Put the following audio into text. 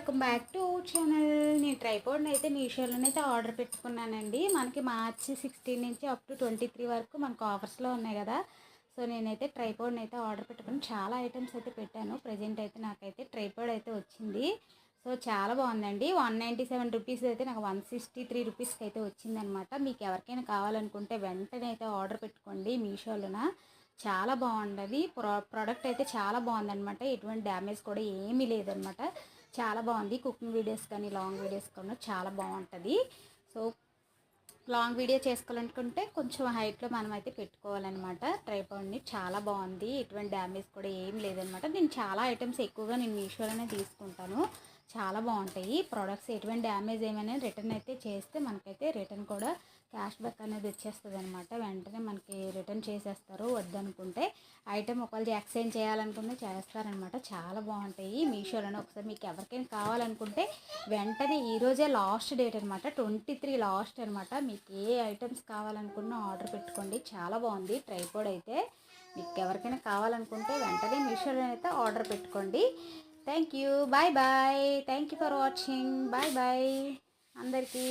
Welcome back to channel. నేను ట్రైపోర్డ్ని అయితే మీషోలోనే అయితే ఆర్డర్ పెట్టుకున్నానండి. మనకి మార్చి సిక్స్టీన్ నుంచి అప్ టు ట్వంటీ త్రీ వరకు మనకు ఆఫర్స్లో ఉన్నాయి కదా. సో నేనైతే ట్రైపోర్డ్ని అయితే ఆర్డర్ పెట్టుకుని చాలా ఐటమ్స్ అయితే పెట్టాను. ప్రజెంట్ అయితే నాకైతే ట్రైపోర్డ్ అయితే వచ్చింది. సో చాలా బాగుందండి. వన్ నైంటీ సెవెన్ రూపీస్ అయితే నాకు వన్ సిక్స్టీ త్రీ రూపీస్కి అయితే వచ్చిందనమాట. మీకు ఎవరికైనా కావాలనుకుంటే వెంటనే అయితే ఆర్డర్ పెట్టుకోండి మీషోలోన చాలా బాగుండదు. ప్రో ప్రోడక్ట్ అయితే చాలా బాగుందనమాట. ఎటువంటి డ్యామేజ్ కూడా ఏమీ లేదనమాట. చాలా బాగుంది. కుకింగ్ వీడియోస్ కానీ లాంగ్ వీడియోస్ కానీ చాలా బాగుంటుంది. సో లాంగ్ వీడియో చేసుకోవాలనుకుంటే కొంచెం హైట్లో మనం అయితే పెట్టుకోవాలన్నమాట ట్రైపాడ్ని చాలా బాగుంది. ఎటువంటి డ్యామేజ్ కూడా ఏం లేదనమాట నేను చాలా ఐటమ్స్ ఎక్కువగా నేను మీషోలోనే తీసుకుంటాను. చాలా బాగుంటాయి. ప్రోడక్ట్స్ ఎటువంటి డ్యామేజ్ ఏమైనా రిటర్న్ అయితే చేస్తే మనకైతే రిటర్న్ కూడా క్యాష్ బ్యాక్ అనేది వచ్చేస్తుంది అనమాట వెంటనే మనకి రిటర్న్ చేసేస్తారు. వద్దనుకుంటే ఐటమ్ ఒకవేళ ఎక్స్చేంజ్ చేయాలనుకుంటే చేస్తారనమాట చాలా బాగుంటాయి. మీషోలోనే ఒకసారి మీకు ఎవరికైనా కావాలనుకుంటే వెంటనే ఈరోజే లాస్ట్ డేట్ అనమాట ట్వంటీ త్రీ లాస్ట్ అనమాట మీకు ఏ ఐటమ్స్ కావాలనుకున్నా ఆర్డర్ పెట్టుకోండి. చాలా బాగుంది. ట్రైపోడ్ అయితే మీకు ఎవరికైనా కావాలనుకుంటే వెంటనే మీషోలో అయితే ఆర్డర్ పెట్టుకోండి. Thank you bye bye thank you for watching bye bye అందరికీ.